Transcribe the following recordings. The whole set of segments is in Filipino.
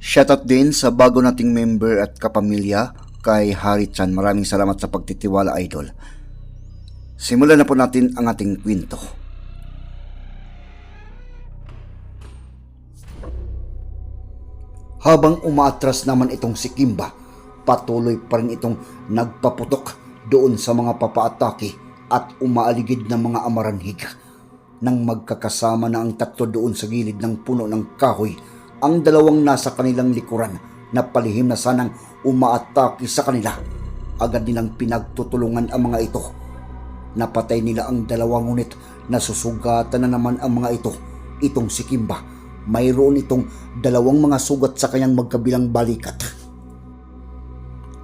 Shoutout din sa bago nating member at kapamilya kay Hari Chan. Maraming salamat sa pagtitiwala idol. Simulan na po natin ang ating kwento. Habang umaatras naman itong si Kimba, patuloy pa rin itong nagpaputok doon sa mga papaatake at umaaligid ng mga amaranhig. Nang magkakasama na ang tatlo doon sa gilid ng puno ng kahoy, ang dalawang nasa kanilang likuran na palihim na sanang umaatake sa kanila. Agad nilang pinagtutulungan ang mga ito. Napatay nila ang dalawa ngunit nasusugatan na naman ang mga ito. Itong si Kimba, mayroon itong dalawang mga sugat sa kanyang magkabilang balikat.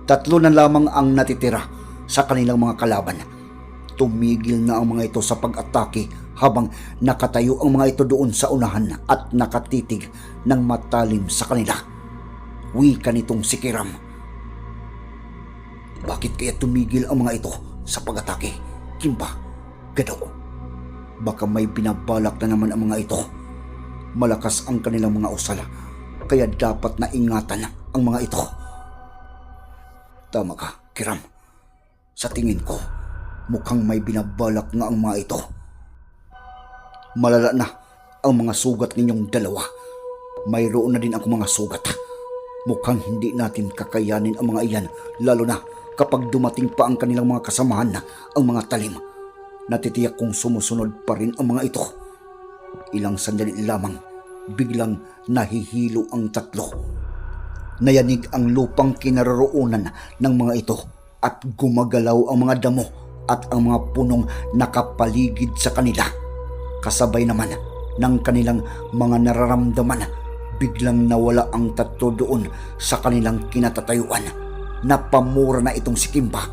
Tatlo na lamang ang natitira sa kanilang mga kalaban. Tumigil na ang mga ito sa pag-atake habang nakatayo ang mga ito doon sa unahan at nakatitig ng matalim sa kanila. Wika nitong si Kiram. Bakit kaya tumigil ang mga ito sa pag-atake? Kimba, gadaw. Baka may binabalak na naman ang mga ito. Malakas ang kanilang mga usala, kaya dapat na ingatan ang mga ito. Tama ka, Kiram. Sa tingin ko, mukhang may binabalak nga ang mga ito. Malala na ang mga sugat ninyong dalawa. Mayroon na din ako mga sugat. Mukhang hindi natin kakayanin ang mga iyan, lalo na kapag dumating pa ang kanilang mga kasamahan na ang mga talim. Natitiyak kong sumusunod pa rin ang mga ito. Ilang sandali lamang, biglang nahihilo ang tatlo. Nayanig ang lupang kinaroroonan ng mga ito at gumagalaw ang mga damo at ang mga punong nakapaligid sa kanila. Kasabay naman ng kanilang mga nararamdaman, biglang nawala ang tatlo doon sa kanilang kinatatayuan. Napamura na itong si Kimba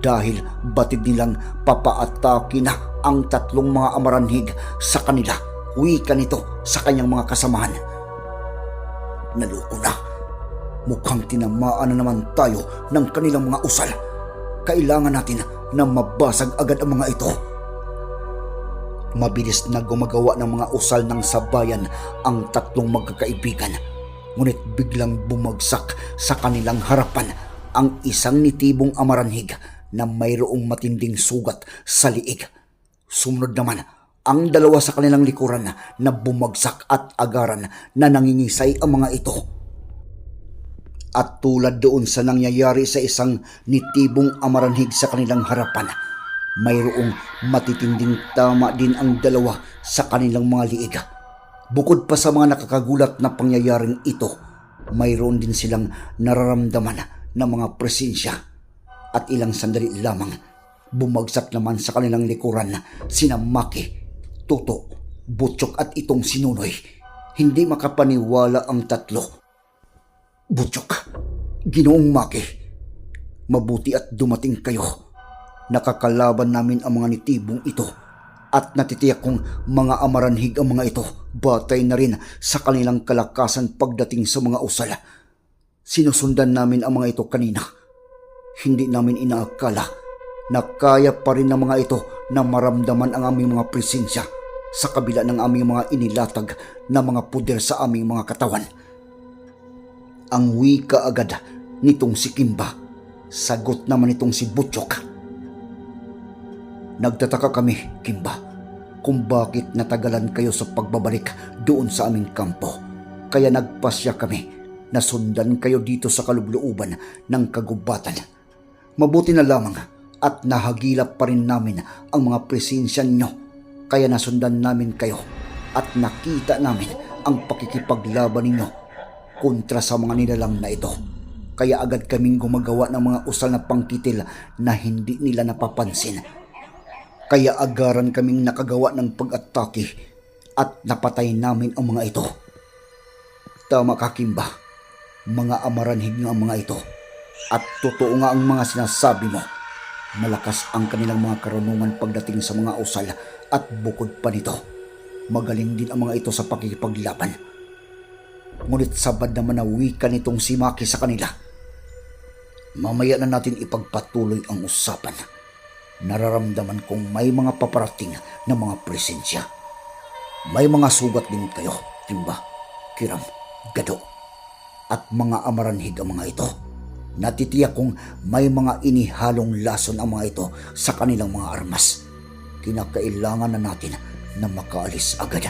dahil batid nilang papaatake na ang tatlong mga amaranhig sa kanila. Wika nito sa kanyang mga kasamahan. Naluko na. Mukhang tinamaan na naman tayo ng kanilang mga usal. Kailangan natin na mabasag agad ang mga ito. Mabilis na gumagawa ng mga usal ng sabayan ang tatlong magkakaibigan. Ngunit biglang bumagsak sa kanilang harapan ang isang nitibong amaranhig na mayroong matinding sugat sa liig. Sumunod naman ang dalawa sa kanilang likuran na bumagsak at agaran na nangingisay ang mga ito. At tulad doon sa nangyayari sa isang nitibong amaranhig sa kanilang harapan, mayroong matitinding tama din ang dalawa sa kanilang mga liig. Bukod pa sa mga nakakagulat na pangyayaring ito, mayroon din silang nararamdaman na mga presensya. At ilang sandali lamang, bumagsak naman sa kanilang likuran sina Maki, Toto, Butchok at itong sinunoy. Hindi makapaniwala ang tatlo Butchok, ginoong Maki, mabuti at dumating kayo. Nakakalaban namin ang mga nitibong ito at natitiyak kong mga amaranhig ang mga ito batay na rin sa kanilang kalakasan pagdating sa mga usal. Sinusundan namin ang mga ito kanina. Hindi namin inaakala na kaya pa rin ng mga ito na maramdaman ang aming mga presensya sa kabila ng aming mga inilatag na mga puder sa aming mga katawan ang wika agad nitong si Kimba. Sagot naman itong si Butchok. Nagtataka kami, Kimba, kung bakit natagalan kayo sa pagbabalik doon sa aming kampo. Kaya nagpasya kami na sundan kayo dito sa kalubluuban ng kagubatan. Mabuti na lamang at nahagilap pa rin namin ang mga presensya ninyo kaya nasundan namin kayo at nakita namin ang pakikipaglaban ninyo kontra sa mga nilalang na ito. Kaya agad kaming gumagawa ng mga usal na pangkitil na hindi nila napapansin. Kaya agaran kaming nakagawa ng pag-atake at napatay namin ang mga ito. Tama ka, Kimba. Mga amaranhig nga ang mga ito. At totoo nga ang mga sinasabi mo. Malakas ang kanilang mga karunungan pagdating sa mga usal at bukod pa nito. Magaling din ang mga ito sa pakikipaglaban. Ngunit sabad naman na wika nitong si Maki sa kanila. Mamaya na natin ipagpatuloy ang usapan. Nararamdaman kong may mga paparating na mga presensya. May mga sugat din kayo, Timba, Kiram, Gado, at mga amaranhig ang mga ito. Natitiyak kong may mga inihalong lason ang mga ito sa kanilang mga armas. Kinakailangan na natin na makaalis agad.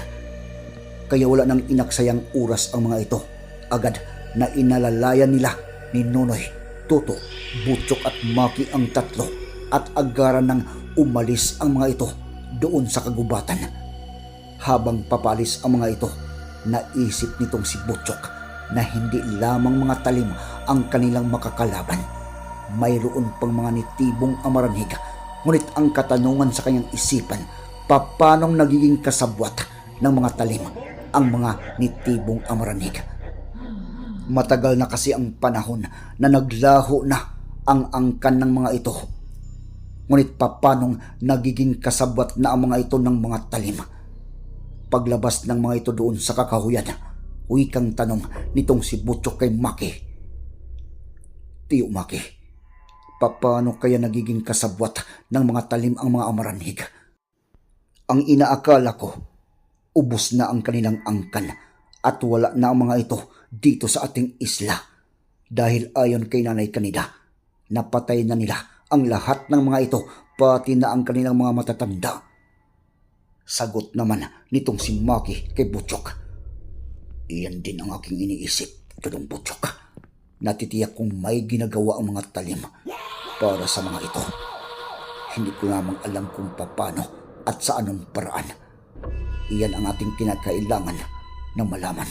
Kaya wala nang inaksayang oras ang mga ito. Agad na inalalayan nila ni Nonoy, Toto, Butchok at Maki ang tatlo at agaran ng umalis ang mga ito doon sa kagubatan. Habang papalis ang mga ito, naisip nitong si Butchok na hindi lamang mga talim ang kanilang makakalaban. Mayroon pang mga nitibong amaranhig, ngunit ang katanungan sa kanyang isipan, papanong nagiging kasabwat ng mga talim ang mga nitibong amaranhig. Matagal na kasi ang panahon na naglaho na ang angkan ng mga ito. Ngunit papanong nagiging kasabwat na ang mga ito ng mga talim. Paglabas ng mga ito doon sa kakahuyan, wikang tanong nitong si Butchok kay Maki. Tiyo Maki, paano kaya nagiging kasabwat ng mga talim ang mga amaranhig? Ang inaakala ko, ubos na ang kanilang angkan at wala na ang mga ito dito sa ating isla. Dahil ayon kay Nanay Kanida, napatay na nila ang lahat ng mga ito pati na ang kanilang mga matatanda. Sagot naman nitong si Maki kay Butchok. Iyan din ang aking iniisip, Tudong Butchok. Natitiyak kong may ginagawa ang mga talim para sa mga ito. Hindi ko lamang alam kung paano at sa anong paraan. Iyan ang ating kinakailangan na malaman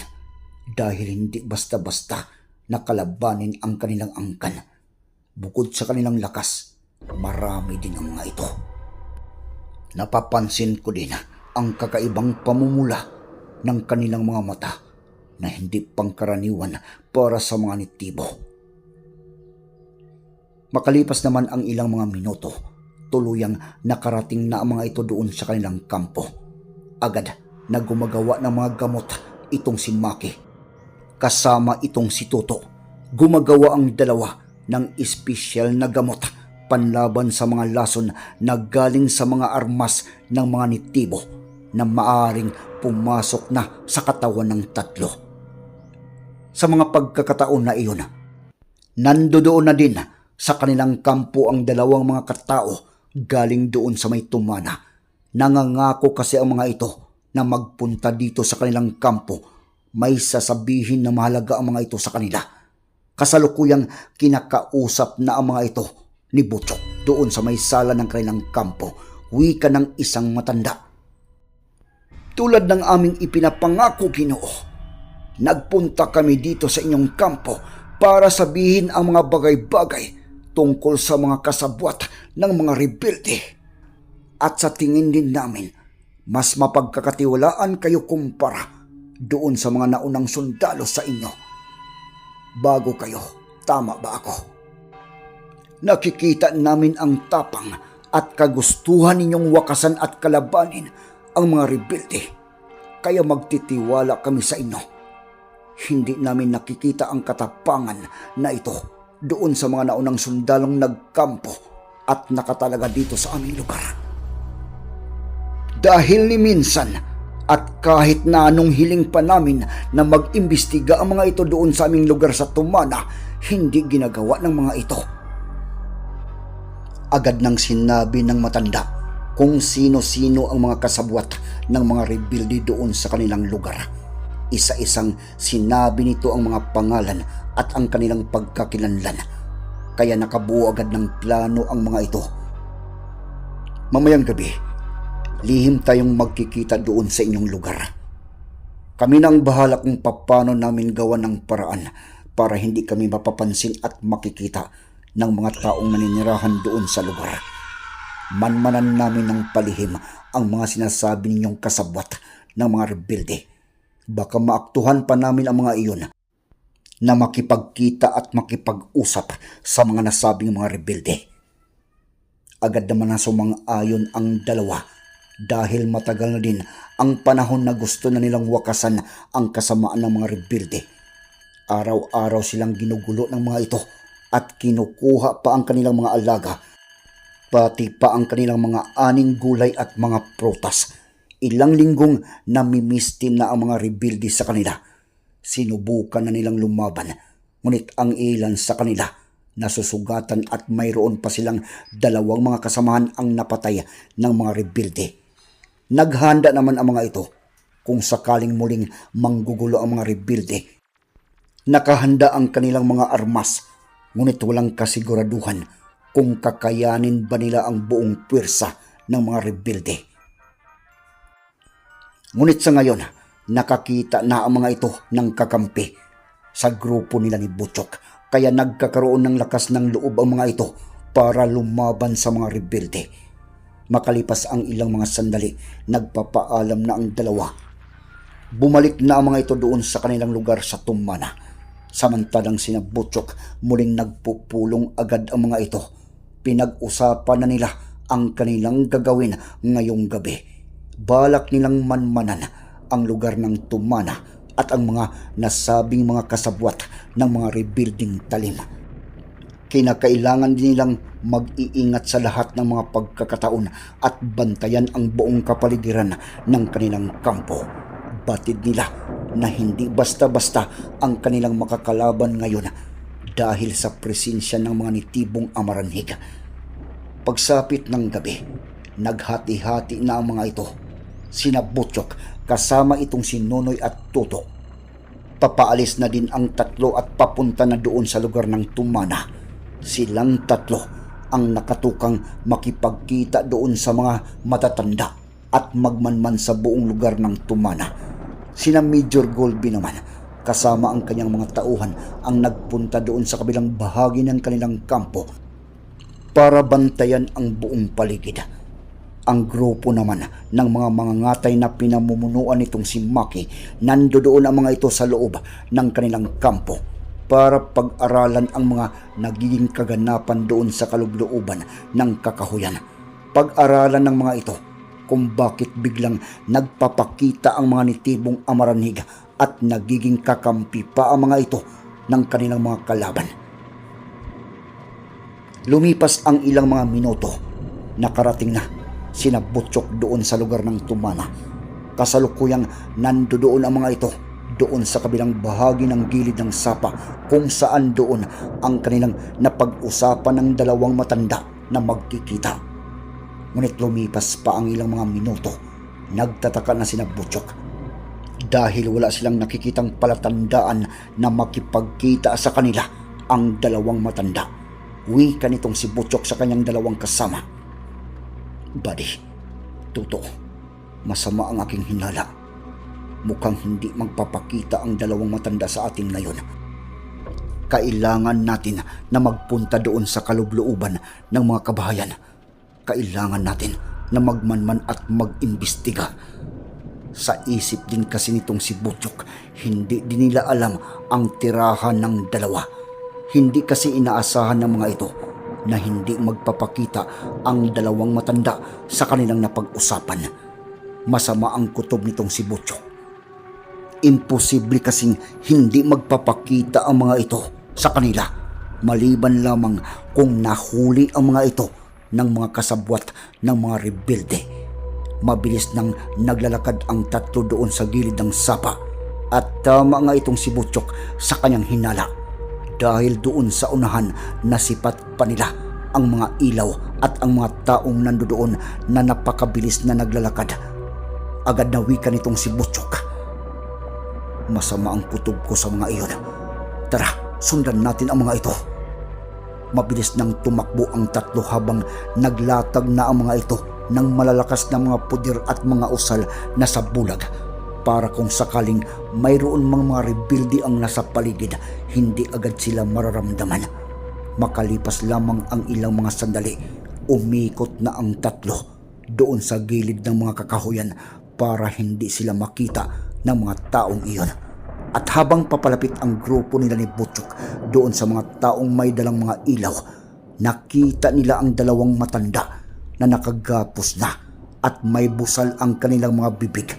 dahil hindi basta-basta nakalabanin ang kanilang angkan. Bukod sa kanilang lakas, marami din ang mga ito. Napapansin ko din ang kakaibang pamumula ng kanilang mga mata na hindi pangkaraniwan para sa mga nitibo. Makalipas naman ang ilang mga minuto, tuluyang nakarating na ang mga ito doon sa kanilang kampo. Agad na gumagawa ng mga gamot itong si Maki. Kasama itong si Toto. Gumagawa ang dalawa ng espesyal na gamot panlaban sa mga lason na galing sa mga armas ng mga nitibo na maaring pumasok na sa katawan ng tatlo. Sa mga pagkakataon na iyon, nandoon na din sa kanilang kampo ang dalawang mga katao galing doon sa may tumana. Nangangako kasi ang mga ito na magpunta dito sa kanilang kampo. May sasabihin na mahalaga ang mga ito sa kanila. Kasalukuyang kinakausap na ang mga ito ni Butchok doon sa may sala ng kanilang kampo. Wika ng isang matanda. Tulad ng aming ipinapangako, Ginoo, nagpunta kami dito sa inyong kampo para sabihin ang mga bagay-bagay tungkol sa mga kasabwat ng mga rebelde. At sa tingin din namin, mas mapagkakatiwalaan kayo kumpara doon sa mga naunang sundalo sa inyo. Bago kayo, tama ba ako? Nakikita namin ang tapang at kagustuhan ninyong wakasan at kalabanin ang mga rebelde. Kaya magtitiwala kami sa inyo. Hindi namin nakikita ang katapangan na ito doon sa mga naunang sundalong nagkampo at nakatalaga dito sa aming lugar. Dahil ni minsan at kahit na anong hiling pa namin na mag-imbestiga ang mga ito doon sa aming lugar sa Tumana, hindi ginagawa ng mga ito. Agad nang sinabi ng matanda kung sino-sino ang mga kasabwat ng mga rebelde doon sa kanilang lugar. Isa-isang sinabi nito ang mga pangalan at ang kanilang pagkakilanlan. Kaya nakabuo agad ng plano ang mga ito. Mamayang gabi, lihim tayong magkikita doon sa inyong lugar. Kami nang bahala kung paano namin gawa ng paraan para hindi kami mapapansin at makikita ng mga taong naninirahan doon sa lugar. Manmanan namin ng palihim ang mga sinasabi ninyong kasabwat ng mga rebelde. Baka maaktuhan pa namin ang mga iyon na makipagkita at makipag-usap sa mga nasabing mga rebelde. Agad naman na sumang-ayon ang dalawa dahil matagal na din ang panahon na gusto na nilang wakasan ang kasamaan ng mga rebelde. Araw-araw silang ginugulo ng mga ito at kinukuha pa ang kanilang mga alaga, pati pa ang kanilang mga aning gulay at mga protas. Ilang linggong namimisti na ang mga rebelde sa kanila. Sinubukan na nilang lumaban, ngunit ang ilan sa kanila nasusugatan at mayroon pa silang dalawang mga kasamahan ang napatay ng mga rebelde. Naghanda naman ang mga ito kung sakaling muling manggugulo ang mga rebelde. Nakahanda ang kanilang mga armas, ngunit walang kasiguraduhan kung kakayanin ba nila ang buong pwersa ng mga rebelde. Ngunit sa ngayon, nakakita na ang mga ito ng kakampi sa grupo nila ni Butchok kaya nagkakaroon ng lakas ng loob ang mga ito para lumaban sa mga rebelde. Makalipas ang ilang mga sandali, nagpapaalam na ang dalawa. Bumalik na ang mga ito doon sa kanilang lugar sa Tumana. Samantalang sina Butchok muling nagpupulong agad ang mga ito. Pinag-usapan na nila ang kanilang gagawin ngayong gabi. Balak nilang manmanan ang lugar ng Tumana at ang mga nasabing mga kasabwat ng mga rebuilding talim. Kinakailangan din nilang mag-iingat sa lahat ng mga pagkakataon at bantayan ang buong kapaligiran ng kanilang kampo. Batid nila na hindi basta-basta ang kanilang makakalaban ngayon dahil sa presensya ng mga nitibong amaranhig. Pagsapit ng gabi, naghati-hati na ang mga ito. Sina Butchok kasama itong si Nonoy at Toto. Papaalis na din ang tatlo at papunta na doon sa lugar ng Tumana. Silang tatlo ang nakatukang makipagkita doon sa mga matatanda at magmanman sa buong lugar ng Tumana. Sina Major Golby naman kasama ang kanyang mga tauhan ang nagpunta doon sa kabilang bahagi ng kanilang kampo para bantayan ang buong paligid. Ang grupo naman ng mga mangangatay na pinamumunuan nitong si Maki, nandoon ang mga ito sa loob ng kanilang kampo para pag-aralan ang mga nagiging kaganapan doon sa kalublooban ng kakahuyan. Pag-aralan ng mga ito kung bakit biglang nagpapakita ang mga nitibong amaranhig at nagiging kakampi pa ang mga ito ng kanilang mga kalaban. Lumipas ang ilang mga minuto, nakarating na sina Butchok doon sa lugar ng Tumana. Kasalukuyang nando doon ang mga ito doon sa kabilang bahagi ng gilid ng sapa kung saan doon ang kanilang napag-usapan ng dalawang matanda na magkikita. Ngunit lumipas pa ang ilang mga minuto, nagtataka na sina Butchok dahil wala silang nakikitang palatandaan na makipagkita sa kanila ang dalawang matanda. Wika nitong si Butchok sa kanyang dalawang kasama. Buddy, totoo, masama ang aking hinala. Mukhang hindi magpapakita ang dalawang matanda sa atin ngayon. Kailangan natin na magpunta doon sa kalublooban ng mga kabahayan. Kailangan natin na magmanman at mag-imbestiga. Sa isip din kasi nitong si Butchok, hindi din nila alam ang tirahan ng dalawa. Hindi kasi inaasahan ng mga ito na hindi magpapakita ang dalawang matanda sa kanilang napag-usapan. Masama ang kutob nitong si Butchok. Imposible kasing hindi magpapakita ang mga ito sa kanila maliban lamang kung nahuli ang mga ito ng mga kasabwat ng mga rebelde. Mabilis nang naglalakad ang tatlo doon sa gilid ng sapa at tama nga itong si Butchok sa kanyang hinala dahil doon sa unahan nasipat pa nila ang mga ilaw at ang mga taong nandoon na napakabilis na naglalakad. Agad na wika nitong si Butchok. Masama ang kutob ko sa mga iyon. Tara, sundan natin ang mga ito. Mabilis nang tumakbo ang tatlo habang naglatag na ang mga ito ng malalakas na mga pudir at mga usal na sa bulag para kung sakaling mayroon mga mga rebuildi ang nasa paligid, hindi agad sila mararamdaman. Makalipas lamang ang ilang mga sandali, umikot na ang tatlo doon sa gilid ng mga kakahuyan para hindi sila makita ng mga taong iyon. At habang papalapit ang grupo nila ni Butchok doon sa mga taong may dalang mga ilaw, nakita nila ang dalawang matanda na nakagapos na at may busal ang kanilang mga bibig.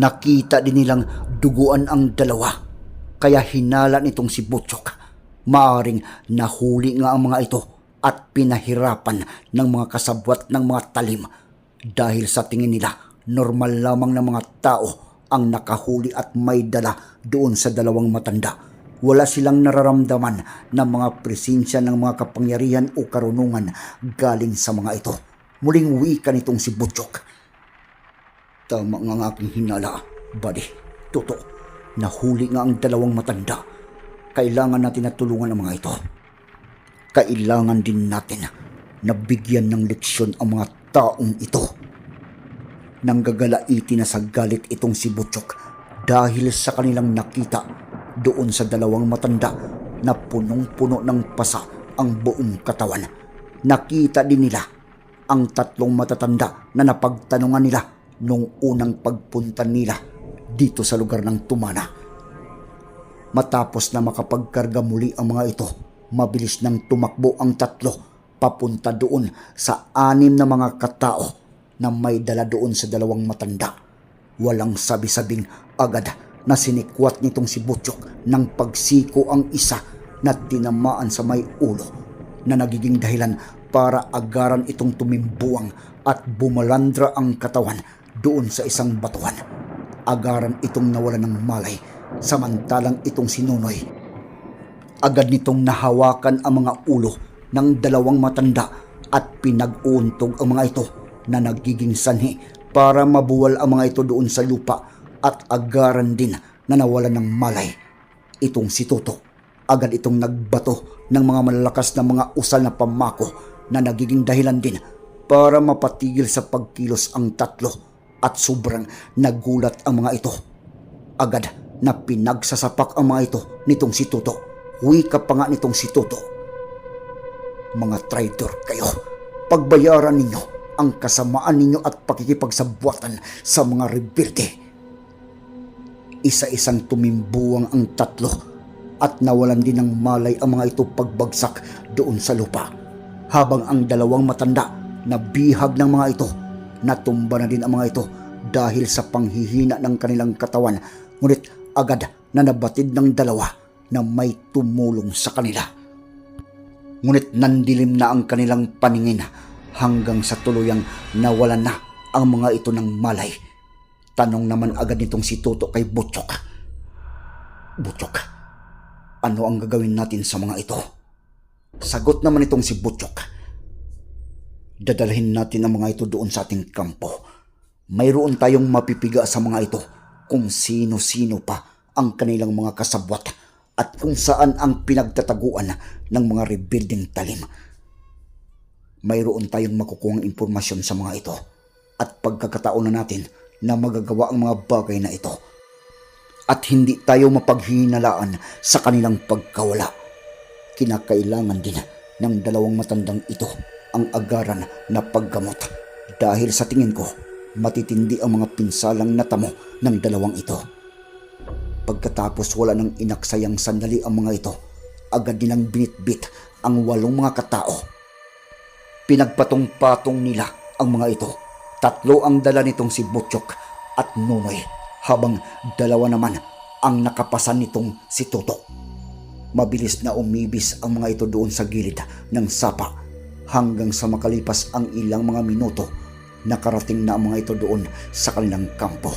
Nakita din nilang duguan ang dalawa, kaya hinala nitong si Butchok. Maaring nahuli nga ang mga ito at pinahirapan ng mga kasabwat ng mga talim dahil sa tingin nila normal lamang ng mga tao ang nakahuli at may dala doon sa dalawang matanda. Wala silang nararamdaman ng mga presensya ng mga kapangyarihan o karunungan galing sa mga ito. Muling wika nitong si Butchok. Tama nga ang aking hinala, buddy. Toto, nahuli nga ang dalawang matanda. Kailangan natin na tulungan ang mga ito. Kailangan din natin na bigyan ng leksyon ang mga taong ito. Nanggagalaiti na sa galit itong si Butchok dahil sa kanilang nakita doon sa dalawang matanda na punong-puno ng pasa ang buong katawan. Nakita din nila ang tatlong matatanda na napagtanungan nila nung unang pagpunta nila dito sa lugar ng Tumana. Matapos na makapagkarga muli ang mga ito, mabilis nang tumakbo ang tatlo papunta doon sa anim na mga katao na may dala doon sa dalawang matanda. Walang sabi-sabing agad na sinikwat nitong si Butchok ng pagsiko ang isa na tinamaan sa may ulo na nagiging dahilan para agaran itong tumimbuang at bumalandra ang katawan doon sa isang batuhan. Agaran itong nawala ng malay samantalang itong sinunoy. Agad nitong nahawakan ang mga ulo ng dalawang matanda at pinag-uuntog ang mga ito na nagiging sanhi para mabuwal ang mga ito doon sa lupa at agaran din na nawala ng malay. Itong si Toto, agad itong nagbato ng mga malalakas na mga usal na pamako na nagiging dahilan din para mapatigil sa pagkilos ang tatlo at sobrang nagulat ang mga ito. Agad na pinagsasapak ang mga ito nitong si Toto. Wika pa nga nitong si Toto. Mga traitor kayo, pagbayaran ninyo ang kasamaan ninyo at pakikipagsabuatan sa mga rebelde. Isa-isang tumimbuang ang tatlo at nawalan din ng malay ang mga ito pagbagsak doon sa lupa. Habang ang dalawang matanda na bihag ng mga ito, natumba na din ang mga ito dahil sa panghihina ng kanilang katawan. Ngunit agad na nabatid ng dalawa na may tumulong sa kanila. Ngunit nandilim na ang kanilang paningin hanggang sa tuluyang nawalan na ang mga ito ng malay. Tanong naman agad nitong si Toto kay Butchok. Butchok, ano ang gagawin natin sa mga ito? Sagot naman itong si Butchok. Dadalhin natin ang mga ito doon sa ating kampo. Mayroon tayong mapipiga sa mga ito kung sino-sino pa ang kanilang mga kasabwat at kung saan ang pinagtataguan ng mga rebuilding talim. Mayroon tayong makukuhang impormasyon sa mga ito at pagkakataon na natin na magagawa ang mga bagay na ito at hindi tayo mapaghinalaan sa kanilang pagkawala. Kinakailangan din ng dalawang matandang ito ang agaran na paggamot dahil sa tingin ko matitindi ang mga pinsalang natamo ng dalawang ito. Pagkatapos wala nang inaksayang sandali ang mga ito, agad nilang binitbit ang walong mga katao. Pinagpatong-patong nila ang mga ito. Tatlo ang dala nitong si Butchok at Nunoy habang dalawa naman ang nakapasan nitong si Toto. Mabilis na umibis ang mga ito doon sa gilid ng sapa hanggang sa makalipas ang ilang mga minuto nakarating na ang mga ito doon sa kanilang kampo.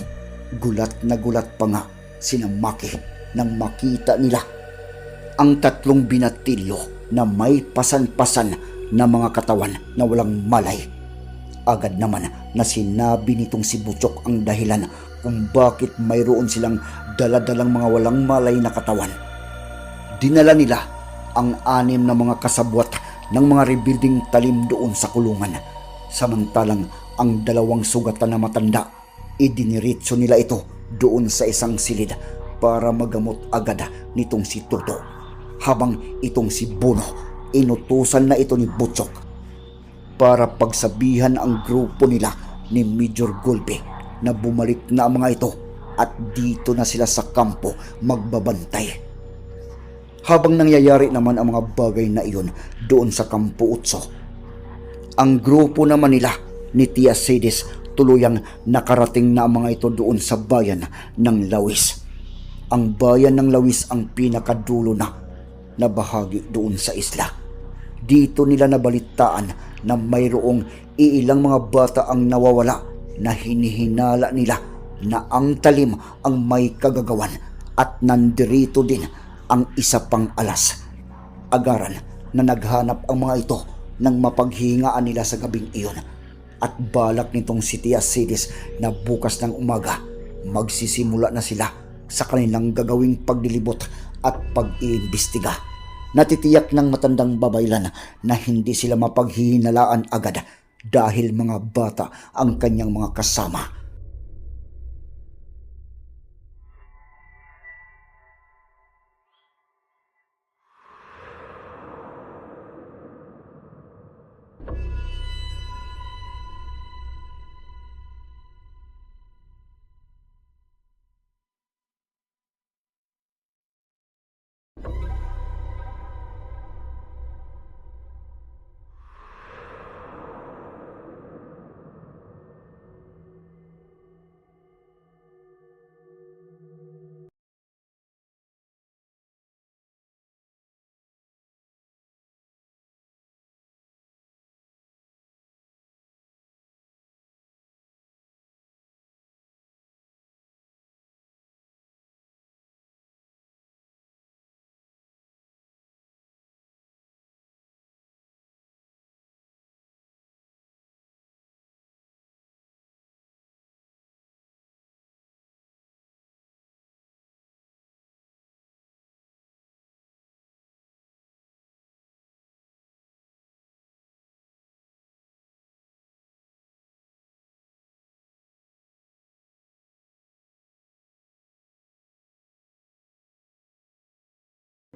Gulat na gulat pa nga sina Maki nang makita nila ang tatlong binatilyo na may pasan-pasan na mga katawan na walang malay. Agad naman na sinabi nitong si Butchok ang dahilan kung bakit mayroon silang daladalang mga walang malay na katawan. Dinala nila ang anim na mga kasabwat ng mga rebuilding talim doon sa kulungan. Samantalang ang dalawang sugatan na matanda, idiniritso nila ito doon sa isang silid para magamot agad nitong si Toto. Habang itong si Bono, inutusan na ito ni Butchok para pagsabihan ang grupo nila ni Major Golbe na bumalik na ang mga ito at dito na sila sa kampo magbabantay. Habang nangyayari naman ang mga bagay na iyon doon sa Kampo Utso, ang grupo naman nila ni Tia Sedis tuluyang nakarating na ang mga ito doon sa bayan ng Lawis. Ang bayan ng Lawis ang pinakadulo na na bahagi doon sa isla. Dito nila nabalitaan na mayroong iilang mga bata ang nawawala na hinihinala nila na ang talim ang may kagagawan at nandirito din ang isa pang alas. Agaran na naghanap ang mga ito nang mapaghingaan nila sa gabing iyon at balak nitong si Tia Sidis na bukas ng umaga magsisimula na sila sa kanilang gagawing paglilibot at pag-iimbestiga. Natitiyak ng matandang babaylan na hindi sila mapaghihinalaan agad dahil mga bata ang kanyang mga kasama.